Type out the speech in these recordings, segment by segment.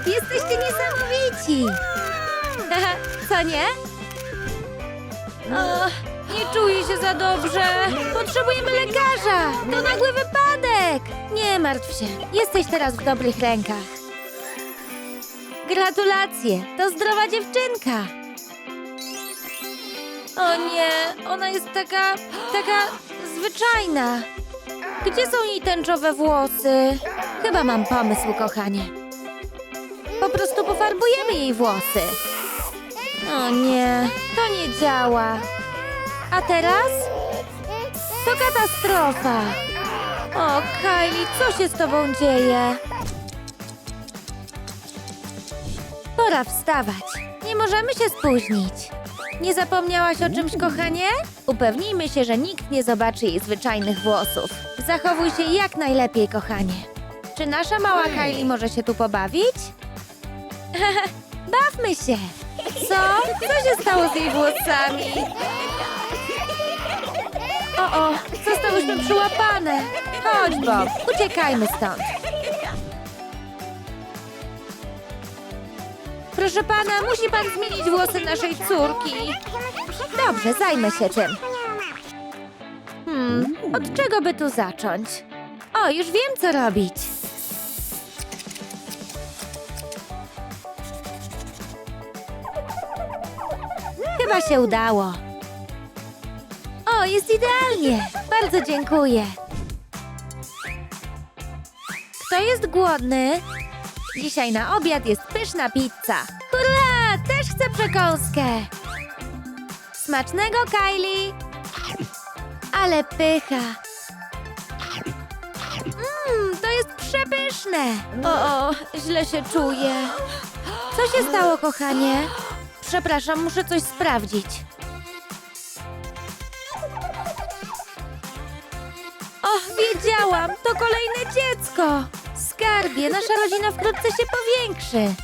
Bob, jesteście niesamowici! Co nie? O, nie czuję się za dobrze. Potrzebujemy lekarza. To nagły wypadek. Nie martw się. Jesteś teraz w dobrych rękach. Gratulacje. To zdrowa dziewczynka. O nie, ona jest taka, taka zwyczajna. Gdzie są jej tęczowe włosy? Chyba mam pomysł, kochanie. Po prostu pofarbujemy jej włosy. O nie, to nie działa. A teraz? To katastrofa. O, Kylie, co się z tobą dzieje? Pora wstawać. Nie możemy się spóźnić. Nie zapomniałaś o czymś, kochanie? Upewnijmy się, że nikt nie zobaczy jej zwyczajnych włosów. Zachowuj się jak najlepiej, kochanie. Czy nasza mała Kylie może się tu pobawić? Bawmy się! Co? Co się stało z jej włosami? O, o, zostałyśmy przyłapane. Chodź, Bob, uciekajmy stąd. Proszę pana, musi pan zmienić włosy naszej córki. Dobrze, zajmę się tym. Hmm, od czego by tu zacząć? O, już wiem, co robić. Chyba się udało. O, jest idealnie. Bardzo dziękuję. Kto jest głodny? Dzisiaj na obiad jest pyszna pizza. Hurra! Też chcę przekąskę. Smacznego, Kylie. Ale pycha. Mmm, to jest przepyszne. O, o, źle się czuję. Co się stało, kochanie? Przepraszam, muszę coś sprawdzić. Och, wiedziałam! To kolejne dziecko! Skarbie, nasza rodzina wkrótce się powiększy.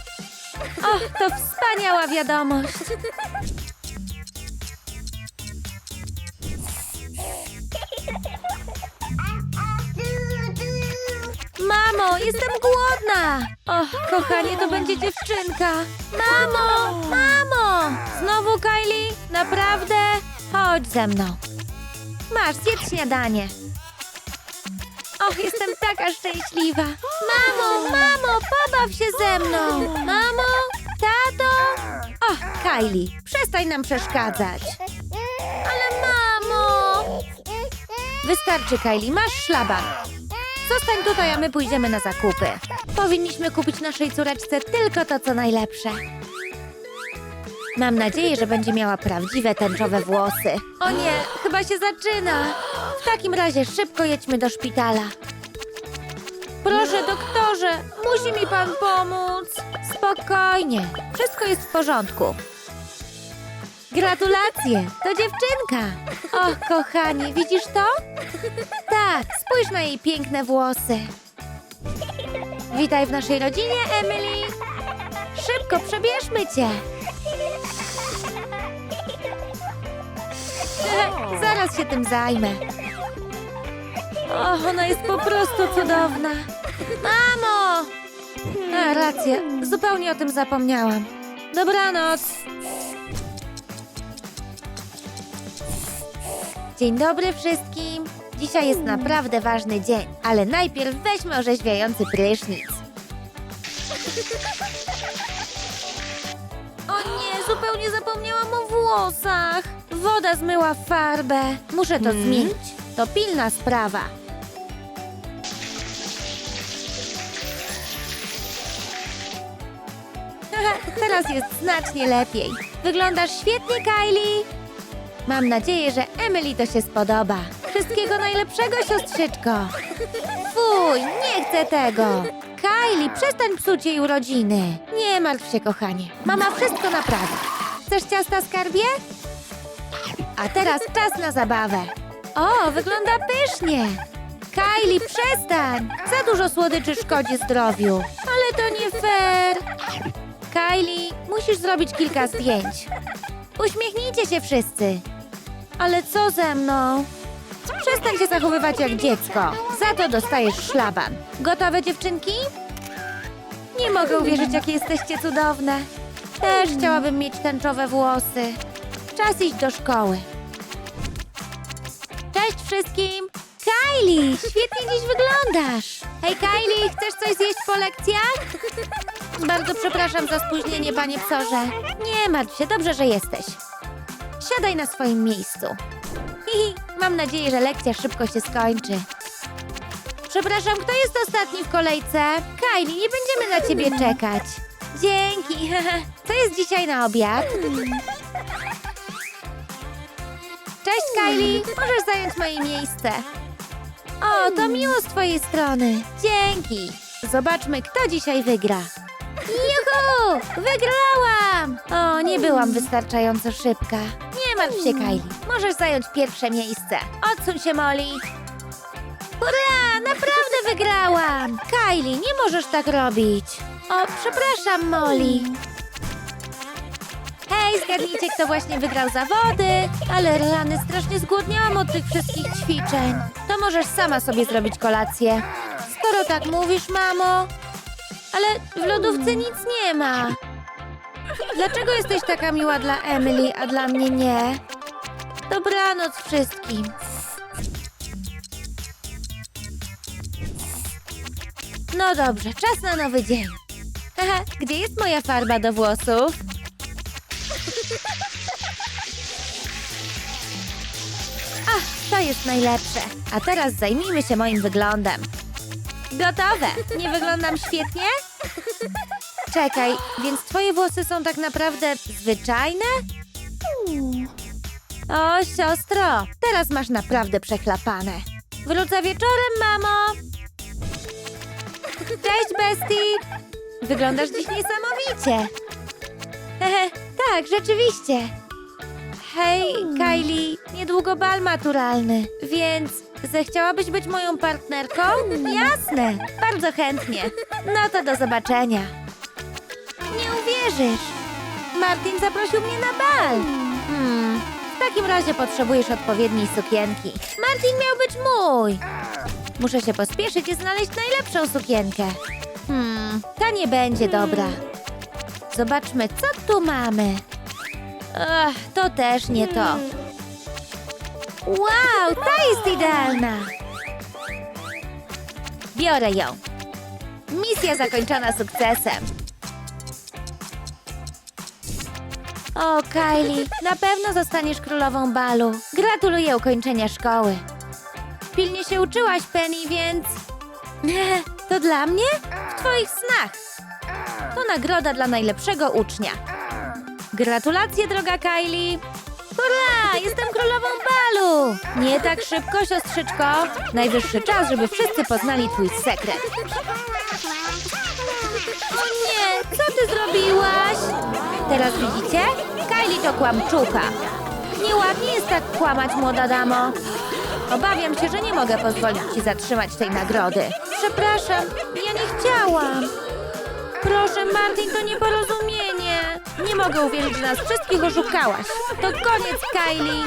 Och, to wspaniała wiadomość. Mamo, jestem głodna! Och, kochanie, to będzie dziewczynka. Mamo, mamo! Znowu Kylie? Naprawdę? Chodź ze mną. Masz, zjedz śniadanie. Och, jestem taka szczęśliwa. Mamo, mamo, pobaw się ze mną. Mamo, tato. Och, Kylie, przestań nam przeszkadzać. Ale mamo. Wystarczy, Kylie, masz szlaban. Zostań tutaj, a my pójdziemy na zakupy. Powinniśmy kupić naszej córeczce tylko to, co najlepsze. Mam nadzieję, że będzie miała prawdziwe tęczowe włosy. O nie, chyba się zaczyna. W takim razie szybko jedźmy do szpitala. Proszę, doktorze, musi mi pan pomóc. Spokojnie, wszystko jest w porządku. Gratulacje, to dziewczynka. Och, kochanie, widzisz to? Tak, spójrz na jej piękne włosy. Witaj w naszej rodzinie, Emily. Szybko, przebierzmy cię. Zaraz się tym zajmę. Och, ona jest po prostu cudowna. Mamo! A, racja, zupełnie o tym zapomniałam. Dobranoc. Dzień dobry wszystkim. Dzisiaj jest naprawdę ważny dzień, ale najpierw weźmy orzeźwiający prysznic. O nie, zupełnie zapomniałam o włosach. Woda zmyła farbę. Muszę to zmienić. To pilna sprawa. Teraz jest znacznie lepiej. Wyglądasz świetnie, Kylie. Mam nadzieję, że Emily to się spodoba. Wszystkiego najlepszego, siostrzyczko. Fuj, nie chcę tego. Kylie, przestań psuć jej urodziny. Nie martw się, kochanie. Mama wszystko naprawi. Chcesz ciasta, skarbie? A teraz czas na zabawę. O, wygląda pysznie. Kylie, przestań. Za dużo słodyczy szkodzi zdrowiu. Ale to nie fair. Kylie, musisz zrobić kilka zdjęć. Uśmiechnijcie się wszyscy. Ale co ze mną? Przestań się zachowywać jak dziecko. Za to dostajesz szlaban. Gotowe, dziewczynki? Nie mogę uwierzyć, jakie jesteście cudowne. Też chciałabym mieć tęczowe włosy. Czas iść do szkoły. Cześć wszystkim! Kylie, świetnie dziś wyglądasz! Hej Kylie, chcesz coś zjeść po lekcjach? Bardzo przepraszam za spóźnienie, panie psorze. Nie martw się, dobrze, że jesteś. Siadaj na swoim miejscu. Hihi, mam nadzieję, że lekcja szybko się skończy. Przepraszam, kto jest ostatni w kolejce? Kylie, nie będziemy na ciebie czekać. Dzięki. Co jest dzisiaj na obiad? Cześć Kylie, możesz zająć moje miejsce. O, to miło z twojej strony. Dzięki. Zobaczmy, kto dzisiaj wygra. Juhu! Wygrałam! O, nie byłam wystarczająco szybka. Nie martw się, Kylie. Możesz zająć pierwsze miejsce. Odsuń się, Molly. Hurra! Naprawdę wygrałam! Kylie, nie możesz tak robić. O, przepraszam, Molly. Hej, zgadnijcie, kto właśnie wygrał zawody. Ale rany, strasznie zgłodniałam od tych wszystkich ćwiczeń. To możesz sama sobie zrobić kolację. Skoro tak mówisz, mamo. Ale w lodówce nic nie ma. Dlaczego jesteś taka miła dla Emily, a dla mnie nie? Dobranoc wszystkim. No dobrze, czas na nowy dzień. Haha, gdzie jest moja farba do włosów? Ach, to jest najlepsze. A teraz zajmijmy się moim wyglądem. Gotowe! Nie wyglądam świetnie? Czekaj, więc twoje włosy są tak naprawdę zwyczajne? O, siostro, teraz masz naprawdę przechlapane. Wrócę wieczorem, mamo! Cześć, bestii! Wyglądasz dziś niesamowicie. Hehe, tak, rzeczywiście. Hej, Kylie, niedługo bal maturalny, więc zechciałabyś być moją partnerką? Jasne, bardzo chętnie. No to do zobaczenia. Uwierzysz. Martin zaprosił mnie na bal. Hmm, w takim razie potrzebujesz odpowiedniej sukienki. Martin miał być mój. Muszę się pospieszyć i znaleźć najlepszą sukienkę. Hmm, ta nie będzie dobra. Zobaczmy, co tu mamy. Ach, to też nie to. Wow, ta jest idealna. Biorę ją. Misja zakończona sukcesem. O, Kylie, na pewno zostaniesz królową balu. Gratuluję ukończenia szkoły. Pilnie się uczyłaś, Penny, więc... To dla mnie? W twoich snach. To nagroda dla najlepszego ucznia. Gratulacje, droga Kylie! Hurra! Jestem królową balu! Nie tak szybko, siostrzyczko. Najwyższy czas, żeby wszyscy poznali twój sekret. O nie! Co ty zrobiłaś? Teraz widzicie? Kylie to kłamczucha. Nieładnie jest tak kłamać, młoda damo. Obawiam się, że nie mogę pozwolić ci zatrzymać tej nagrody. Przepraszam, ja nie chciałam. Proszę, Martin, to nieporozumienie. Nie mogę uwierzyć, że nas wszystkich oszukałaś. To koniec, Kylie.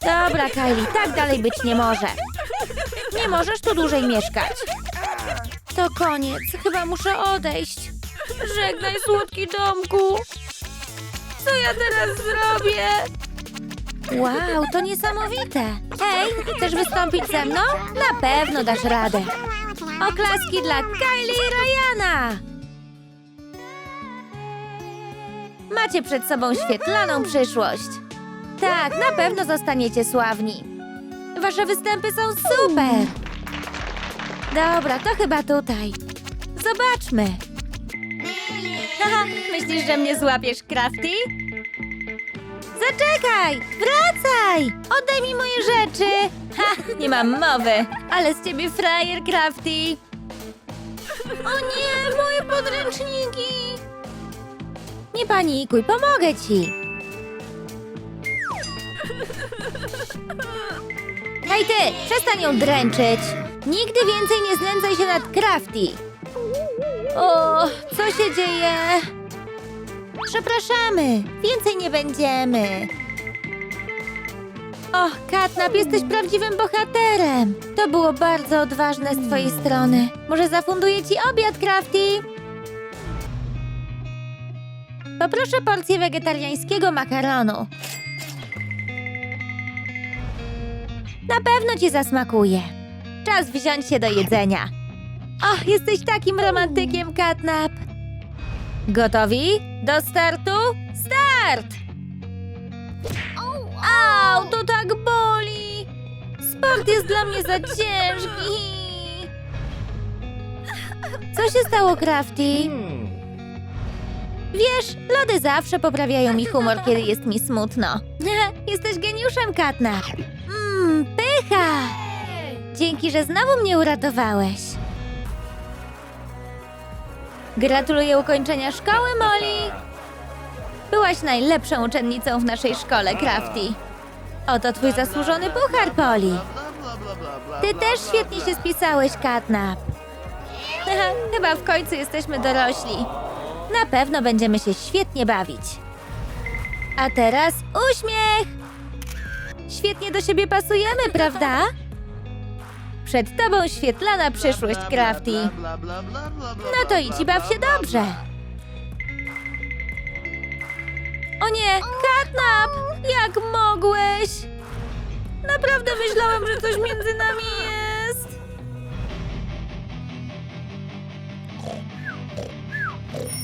Dobra, Kylie, tak dalej być nie może. Nie możesz tu dłużej mieszkać. To koniec, chyba muszę odejść. Żegnaj, słodki domku. Co ja teraz zrobię? Wow, to niesamowite. Hej, chcesz wystąpić ze mną? Na pewno dasz radę. Oklaski dla Kylie i Ryana! Macie przed sobą świetlaną przyszłość. Tak, na pewno zostaniecie sławni. Wasze występy są super. Dobra, to chyba tutaj. Zobaczmy. Myślisz, że mnie złapiesz, Crafty? Zaczekaj! Wracaj! Oddaj mi moje rzeczy! Ha! Nie mam mowy! Ale z ciebie frajer, Crafty! O nie! Moje podręczniki! Nie panikuj, pomogę ci! Hej ty! Przestań ją dręczyć! Nigdy więcej nie znęcaj się nad Crafty! O, co się dzieje? Przepraszamy, więcej nie będziemy. Och, Katnap, jesteś prawdziwym bohaterem. To było bardzo odważne z twojej strony. Może zafunduję ci obiad, Crafty? Poproszę porcję wegetariańskiego makaronu. Na pewno ci zasmakuje. Czas wziąć się do jedzenia. Och, jesteś takim romantykiem, Katnap. Gotowi? Do startu? Start! Au, to tak boli! Sport jest dla mnie za ciężki. Co się stało, Crafty? Wiesz, lody zawsze poprawiają mi humor, kiedy jest mi smutno. Jesteś geniuszem, Katnap. Mmm, pycha! Dzięki, że znowu mnie uratowałeś. Gratuluję ukończenia szkoły, Molly. Byłaś najlepszą uczennicą w naszej szkole, Crafty. Oto twój zasłużony puchar, Poli. Ty też świetnie się spisałeś, Katnap. Chyba w końcu jesteśmy dorośli. Na pewno będziemy się świetnie bawić. A teraz uśmiech! Świetnie do siebie pasujemy, prawda? Przed tobą świetlana przyszłość, Crafty. No to idź i baw się dobrze. O nie, Katnap! Jak mogłeś? Naprawdę myślałem, że coś między nami jest.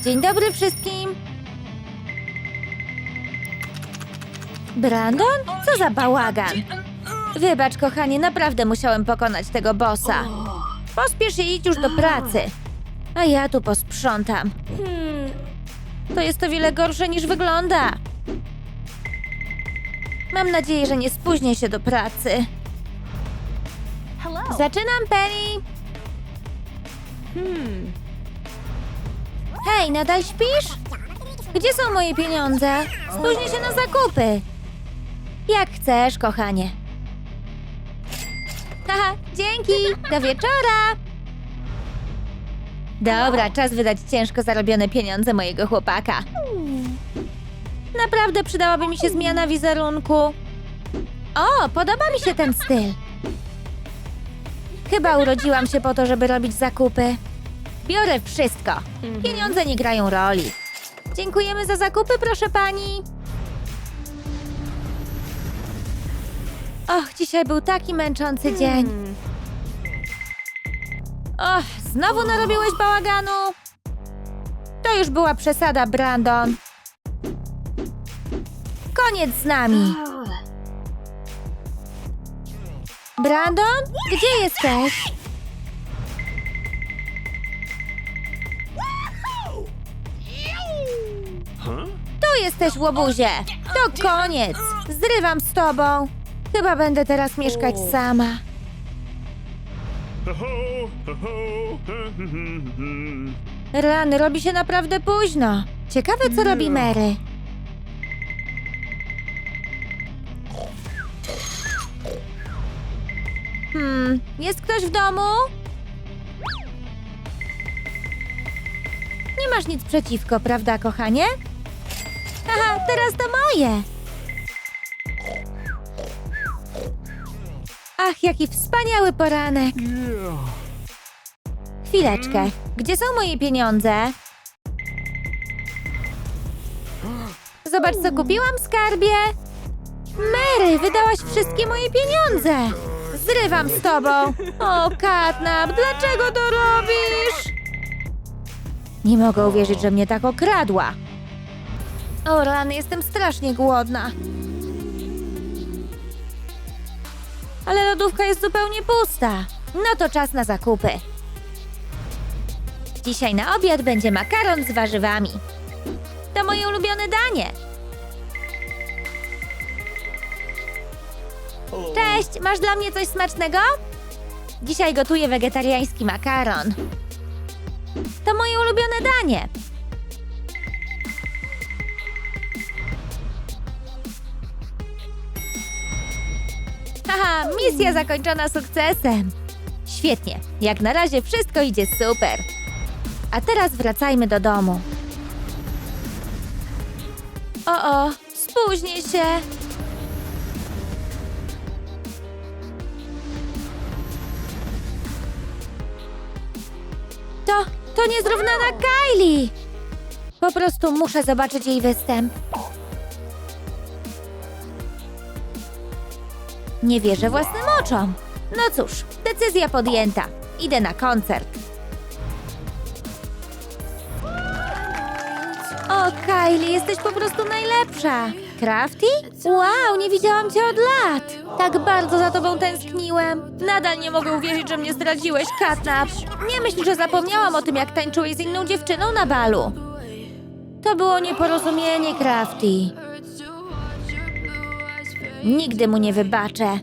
Dzień dobry wszystkim. Brandon? Co za bałagan. Wybacz, kochanie, naprawdę musiałem pokonać tego bossa. Pospiesz się i idź już do pracy. A ja tu posprzątam. To jest o wiele gorsze niż wygląda. Mam nadzieję, że nie spóźnię się do pracy. Zaczynam, Penny. Hej, nadal śpisz? Gdzie są moje pieniądze? Spóźnię się na zakupy. Jak chcesz, kochanie. Haha, dzięki. Do wieczora. Dobra, czas wydać ciężko zarobione pieniądze mojego chłopaka. Naprawdę przydałaby mi się zmiana wizerunku. O, podoba mi się ten styl. Chyba urodziłam się po to, żeby robić zakupy. Biorę wszystko. Pieniądze nie grają roli. Dziękujemy za zakupy, proszę pani. Och, dzisiaj był taki męczący dzień. Och, znowu narobiłeś bałaganu? To już była przesada, Brandon. Koniec z nami. Brandon, gdzie jesteś? Tu jesteś, łobuzie. To koniec. Zrywam z tobą. Chyba będę teraz mieszkać sama. Rany, robi się naprawdę późno. Ciekawe, co robi Mary. Hmm, jest ktoś w domu? Nie masz nic przeciwko, prawda, kochanie? Aha, teraz to moje. Ach, jaki wspaniały poranek. Chwileczkę. Gdzie są moje pieniądze? Zobacz, co kupiłam, skarbie. Mary, wydałaś wszystkie moje pieniądze. Zrywam z tobą. O, Katnap, dlaczego to robisz? Nie mogę uwierzyć, że mnie tak okradła. O rany, jestem strasznie głodna. Ale lodówka jest zupełnie pusta. No to czas na zakupy. Dzisiaj na obiad będzie makaron z warzywami. To moje ulubione danie. Cześć, masz dla mnie coś smacznego? Dzisiaj gotuję wegetariański makaron. To moje ulubione danie. Haha, misja zakończona sukcesem. Świetnie, jak na razie wszystko idzie super. A teraz wracajmy do domu. O, o, spóźnię się. To, to niezrównana Kylie! Po prostu muszę zobaczyć jej występ. Nie wierzę własnym oczom. No cóż, decyzja podjęta. Idę na koncert. O, Kylie, jesteś po prostu najlepsza. Crafty? Wow, nie widziałam cię od lat. Tak bardzo za tobą tęskniłem. Nadal nie mogę uwierzyć, że mnie zdradziłeś, Katnap. Nie myśl, że zapomniałam o tym, jak tańczyłeś z inną dziewczyną na balu. To było nieporozumienie, Crafty. Nigdy mu nie wybaczę.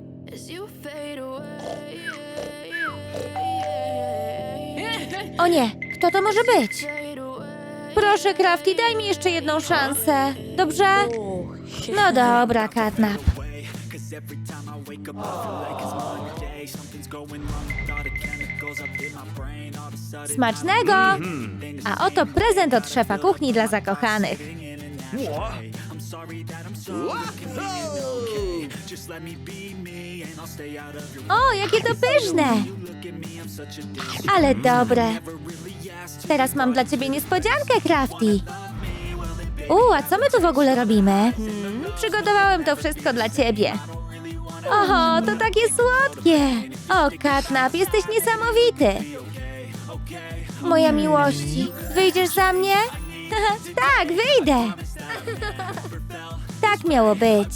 O nie, kto to może być? Proszę, Crafty, daj mi jeszcze jedną szansę. Dobrze? No dobra, Katnap. Smacznego! A oto prezent od szefa kuchni dla zakochanych. Sorry that I'm so inconvenient, okay? Just let me be me and I'll stay out of your O, jakie to pyszne! look at me. I'm such a douche. Ale dobre. Never really asked Teraz mam dla ciebie niespodziankę, Crafty. U, a co my tu w ogóle robimy? Przygotowałem to wszystko dla ciebie. Oho, to takie słodkie. O, Katnap, jesteś niesamowity. Moja miłości, wyjdziesz za mnie? tak, wyjdę. Tak miało być.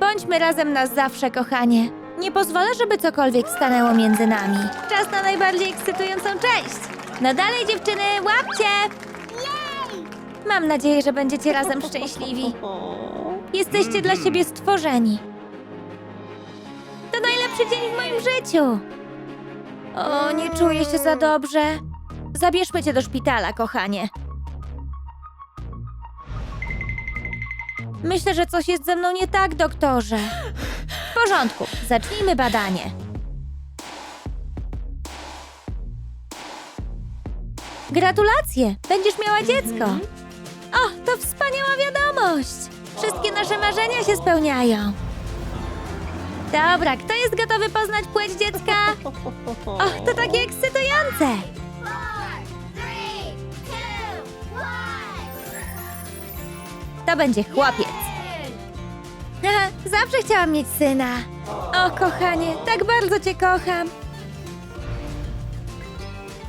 Bądźmy razem na zawsze, kochanie. Nie pozwolę, żeby cokolwiek stanęło między nami. Czas na najbardziej ekscytującą część. No dalej, dziewczyny, łapcie! Mam nadzieję, że będziecie razem szczęśliwi. Jesteście dla siebie stworzeni. Najlepszy dzień w moim życiu. O, nie czuję się za dobrze. Zabierzmy cię do szpitala, kochanie. Myślę, że coś jest ze mną nie tak, doktorze. W porządku, zacznijmy badanie. Gratulacje! Będziesz miała dziecko! O, to wspaniała wiadomość! Wszystkie nasze marzenia się spełniają. Dobra, kto jest gotowy poznać płeć dziecka? Och, to takie ekscytujące! To będzie chłopiec. Haha, Zawsze chciałam mieć syna. O, kochanie, tak bardzo cię kocham.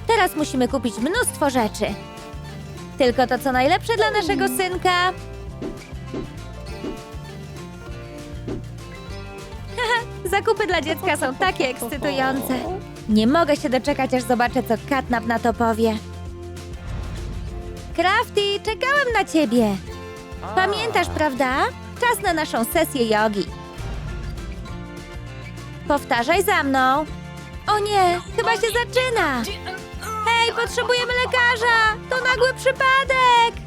Teraz musimy kupić mnóstwo rzeczy. Tylko to, co najlepsze dla naszego synka. Zakupy dla dziecka są takie ekscytujące. Nie mogę się doczekać, aż zobaczę, co Katnap na to powie. Crafty, czekałem na ciebie. Pamiętasz, prawda? Czas na naszą sesję jogi. Powtarzaj za mną. O nie, chyba się zaczyna. Hej, potrzebujemy lekarza! To nagły przypadek!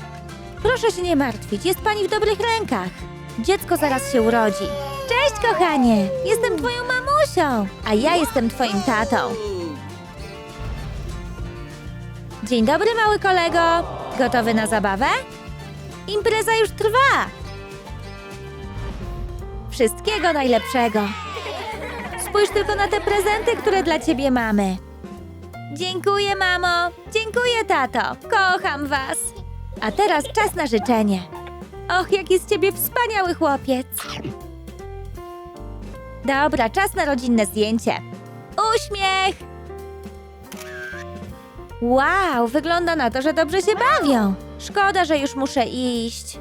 Proszę się nie martwić, jest pani w dobrych rękach. Dziecko zaraz się urodzi. Cześć, kochanie! Jestem twoją mamusią, a ja jestem twoim tatą. Dzień dobry, mały kolego. Gotowy na zabawę? Impreza już trwa. Wszystkiego najlepszego. Spójrz tylko na te prezenty, które dla ciebie mamy. Dziękuję, mamo. Dziękuję, tato. Kocham was. A teraz czas na życzenie. Och, jaki z ciebie wspaniały chłopiec. Dobra, czas na rodzinne zdjęcie. Uśmiech! Wow, wygląda na to, że dobrze się bawią. Szkoda, że już muszę iść.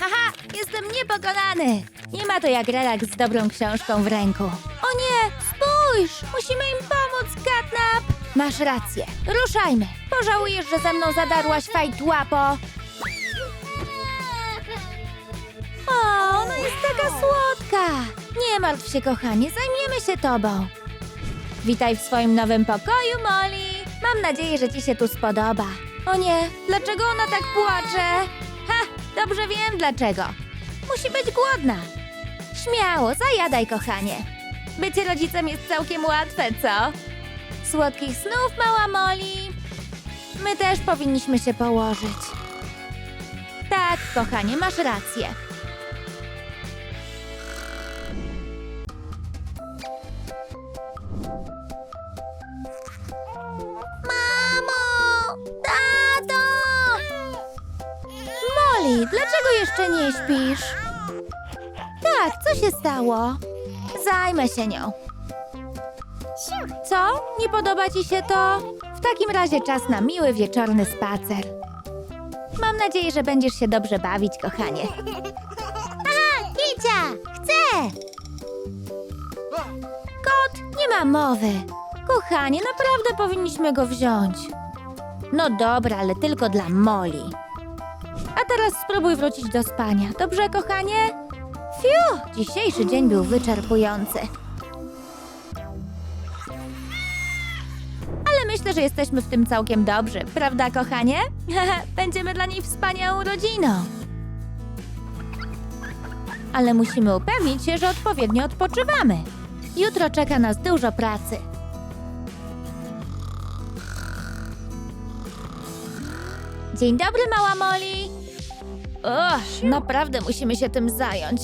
Haha, jestem niepokonany. Nie ma to jak relaks z dobrą książką w ręku. O nie, spójrz! Musimy im pomóc, Katnap! Masz rację. Ruszajmy. Pożałujesz, że ze mną zadarłaś fajt łapo. Taka słodka. Nie martw się, kochanie, zajmiemy się tobą. Witaj w swoim nowym pokoju, Molly. Mam nadzieję, że ci się tu spodoba. O nie, dlaczego ona tak płacze? Ha, dobrze wiem dlaczego. Musi być głodna. Śmiało, zajadaj, kochanie. Bycie rodzicem jest całkiem łatwe, co? Słodkich snów, mała Molly. My też powinniśmy się położyć. Tak, kochanie, masz rację. Dlaczego jeszcze nie śpisz? Tak, co się stało? Zajmę się nią. Co? Nie podoba ci się to? W takim razie czas na miły wieczorny spacer. Mam nadzieję, że będziesz się dobrze bawić, kochanie. Aha, Kicia! Chcę! Kot, nie ma mowy. Kochanie, naprawdę powinniśmy go wziąć. No dobra, ale tylko dla Molly. A teraz spróbuj wrócić do spania, dobrze, kochanie? Fiu, dzisiejszy dzień był wyczerpujący. Ale myślę, że jesteśmy w tym całkiem dobrzy, prawda, kochanie? Będziemy dla niej wspaniałą rodziną. Ale musimy upewnić się, że odpowiednio odpoczywamy. Jutro czeka nas dużo pracy. Dzień dobry, mała Molly. Och, naprawdę musimy się tym zająć.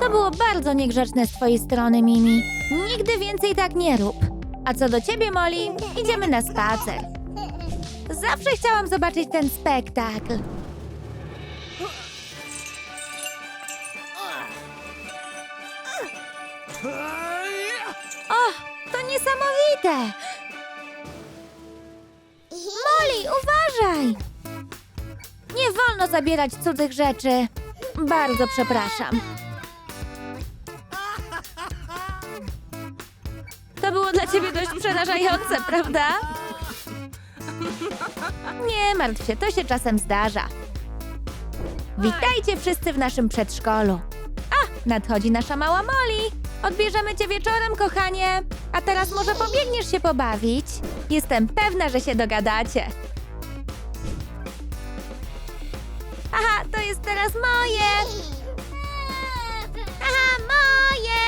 To było bardzo niegrzeczne z twojej strony, Mimi. Nigdy więcej tak nie rób. A co do ciebie, Molly, idziemy na spacer. Zawsze chciałam zobaczyć ten spektakl. O, to niesamowite! Molly, uważaj! Nie wolno zabierać cudzych rzeczy. Bardzo przepraszam. To było dla ciebie dość przerażające, prawda? Nie martw się, to się czasem zdarza. Witajcie wszyscy w naszym przedszkolu. A, nadchodzi nasza mała Molly. Odbierzemy cię wieczorem, kochanie. A teraz może pobiegniesz się pobawić? Jestem pewna, że się dogadacie. Moje. Aha, moje.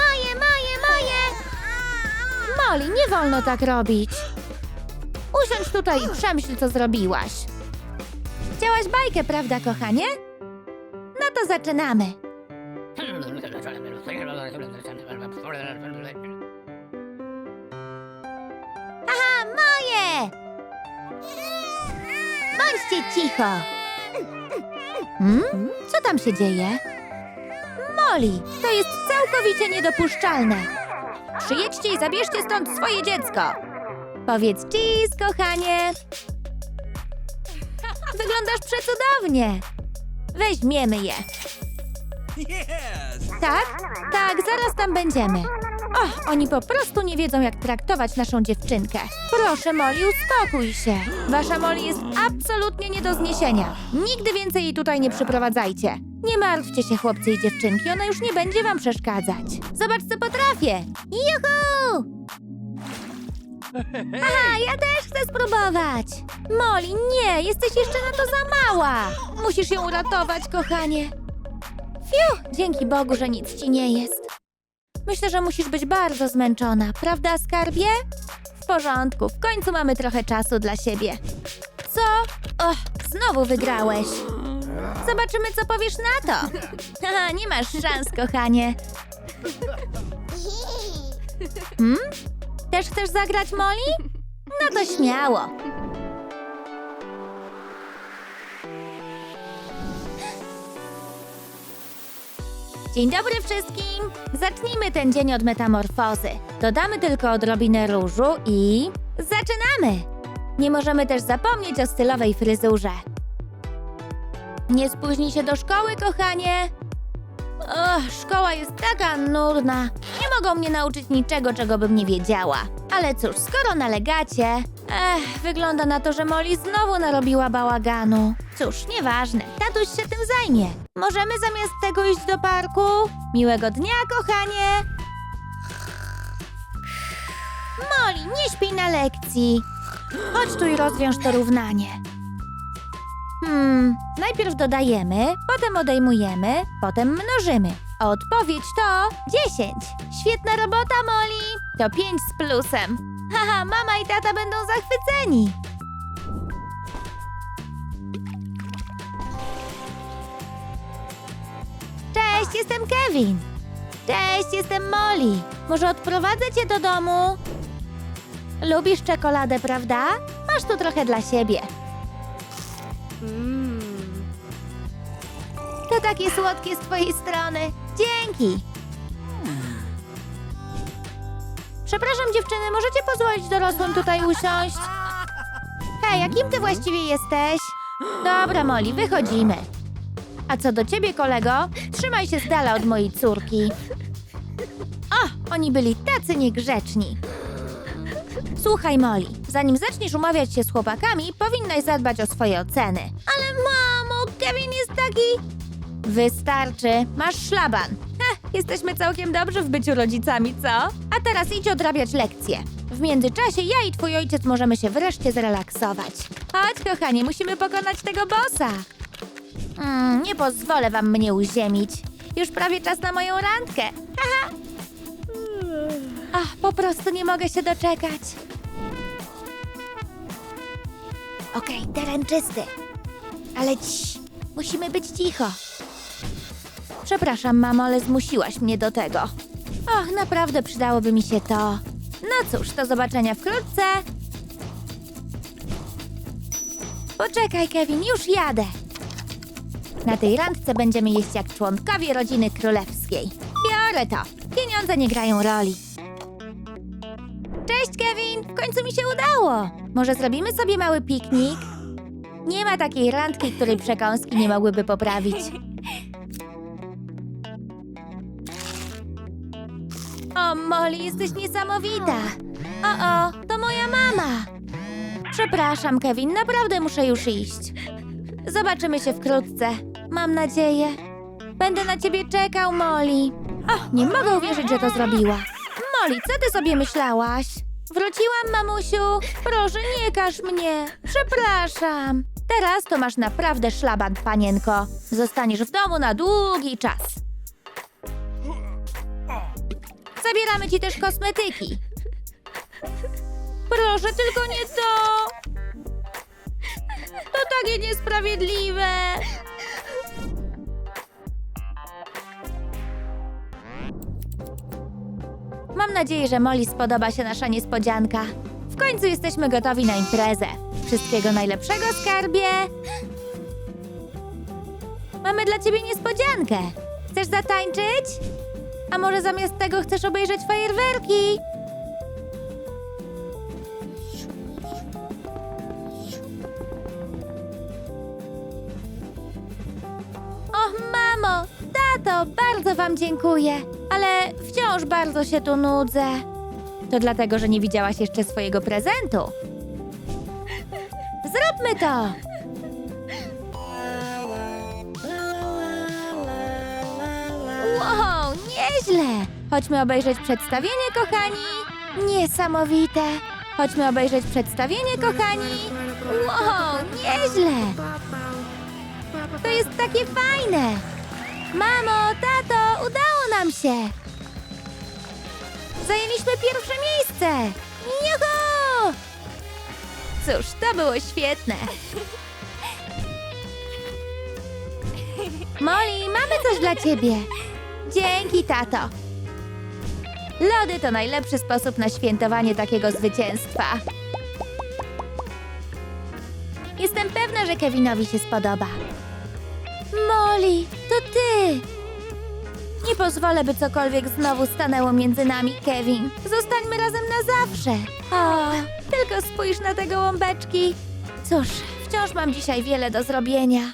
Moje, moje, moje! Molly, nie wolno tak robić. Usiądź tutaj i przemyśl, co zrobiłaś. Chciałaś bajkę, prawda, kochanie? No to zaczynamy. Aha, moje! Bądźcie cicho. Hmm? Co tam się dzieje? Molly, to jest całkowicie niedopuszczalne. Przyjedźcie i zabierzcie stąd swoje dziecko. Powiedz cheese, kochanie. Wyglądasz przecudownie. Weźmiemy je. Tak? Tak, zaraz tam będziemy. Och, oni po prostu nie wiedzą, jak traktować naszą dziewczynkę. Proszę, Molly, uspokój się. Wasza Molly jest absolutnie nie do zniesienia. Nigdy więcej jej tutaj nie przyprowadzajcie. Nie martwcie się, chłopcy i dziewczynki, ona już nie będzie wam przeszkadzać. Zobacz, co potrafię. Juhu! Aha, ja też chcę spróbować. Molly, nie, jesteś jeszcze na to za mała. Musisz ją uratować, kochanie. Fiu, dzięki Bogu, że nic ci nie jest. Myślę, że musisz być bardzo zmęczona, prawda, skarbie? W porządku, w końcu mamy trochę czasu dla siebie. Co? Och, znowu wygrałeś. Zobaczymy, co powiesz na to. Haha, nie masz szans, kochanie. Hmm? Też chcesz zagrać, Molly? No to śmiało. Dzień dobry wszystkim! Zacznijmy ten dzień od metamorfozy. Dodamy tylko odrobinę różu i... Zaczynamy! Nie możemy też zapomnieć o stylowej fryzurze. Nie spóźnij się do szkoły, kochanie! Och, szkoła jest taka nudna. Nie mogą mnie nauczyć niczego, czego bym nie wiedziała. Ale cóż, skoro nalegacie... Ech, wygląda na to, że Molly znowu narobiła bałaganu. Cóż, nieważne, tatuś się tym zajmie. Możemy zamiast tego iść do parku? Miłego dnia, kochanie! Molly, nie śpij na lekcji. Chodź tu i rozwiąż to równanie. Hmm, najpierw dodajemy, potem odejmujemy, potem mnożymy. Odpowiedź to 10. Świetna robota, Molly. To 5 z plusem. Haha, mama i tata będą zachwyceni. Cześć, jestem Kevin. Cześć, jestem Molly. Może odprowadzę cię do domu? Lubisz czekoladę, prawda? Masz tu trochę dla siebie. To takie słodkie z twojej strony. Dzięki. Przepraszam dziewczyny, możecie pozwolić dorosłym tutaj usiąść? Hej, a kim ty właściwie jesteś? Dobra, Molly, wychodzimy. A co do ciebie, kolego, trzymaj się z dala od mojej córki. O, oni byli tacy niegrzeczni. Słuchaj, Molly, zanim zaczniesz umawiać się z chłopakami, powinnaś zadbać o swoje oceny. Ale mamo, Kevin jest taki... Wystarczy, masz szlaban. Heh, jesteśmy całkiem dobrzy w byciu rodzicami, co? A teraz idź odrabiać lekcje. W międzyczasie ja i twój ojciec możemy się wreszcie zrelaksować. Chodź, kochanie, musimy pokonać tego bossa. Mm, nie pozwolę wam mnie uziemić. Już prawie czas na moją randkę. Haha. Ach, po prostu nie mogę się doczekać. Okej, teren czysty. Ale cii, musimy być cicho. Przepraszam, mamo, ale zmusiłaś mnie do tego. Och, naprawdę przydałoby mi się to. No cóż, do zobaczenia wkrótce. Poczekaj, Kevin, już jadę. Na tej randce będziemy jeść jak członkowie rodziny królewskiej. Biorę to. Pieniądze nie grają roli. Cześć, Kevin! W końcu mi się udało. Może zrobimy sobie mały piknik? Nie ma takiej randki, której przekąski nie mogłyby poprawić. O, Molly, jesteś niesamowita. O, o, to moja mama. Przepraszam, Kevin, naprawdę muszę już iść. Zobaczymy się wkrótce. Mam nadzieję. Będę na ciebie czekał, Molly. O, nie mogę uwierzyć, że to zrobiła. Molly, co ty sobie myślałaś? Wróciłam, mamusiu. Proszę, nie każ mnie. Przepraszam. Teraz to masz naprawdę szlaban, panienko. Zostaniesz w domu na długi czas. Zabieramy ci też kosmetyki. Proszę, tylko nie to. To takie niesprawiedliwe. Mam nadzieję, że Molly spodoba się nasza niespodzianka. W końcu jesteśmy gotowi na imprezę. Wszystkiego najlepszego, skarbie! Mamy dla ciebie niespodziankę. Chcesz zatańczyć? A może zamiast tego chcesz obejrzeć fajerwerki? Bardzo wam dziękuję, ale wciąż bardzo się tu nudzę. To dlatego, że nie widziałaś jeszcze swojego prezentu. Zróbmy to! Wow, nieźle! Chodźmy obejrzeć przedstawienie, kochani! Niesamowite! Chodźmy obejrzeć przedstawienie, kochani! Wow, nieźle! To jest takie fajne! Mamo, tato, udało nam się! Zajęliśmy pierwsze miejsce! Juhu! Cóż, to było świetne! Molly, mamy coś dla ciebie! Dzięki, tato! Lody to najlepszy sposób na świętowanie takiego zwycięstwa. Jestem pewna, że Kevinowi się spodoba. Molly, to ty! Nie pozwolę, by cokolwiek znowu stanęło między nami, Kevin. Zostańmy razem na zawsze. O, tylko spójrz na te gołąbeczki. Cóż, wciąż mam dzisiaj wiele do zrobienia.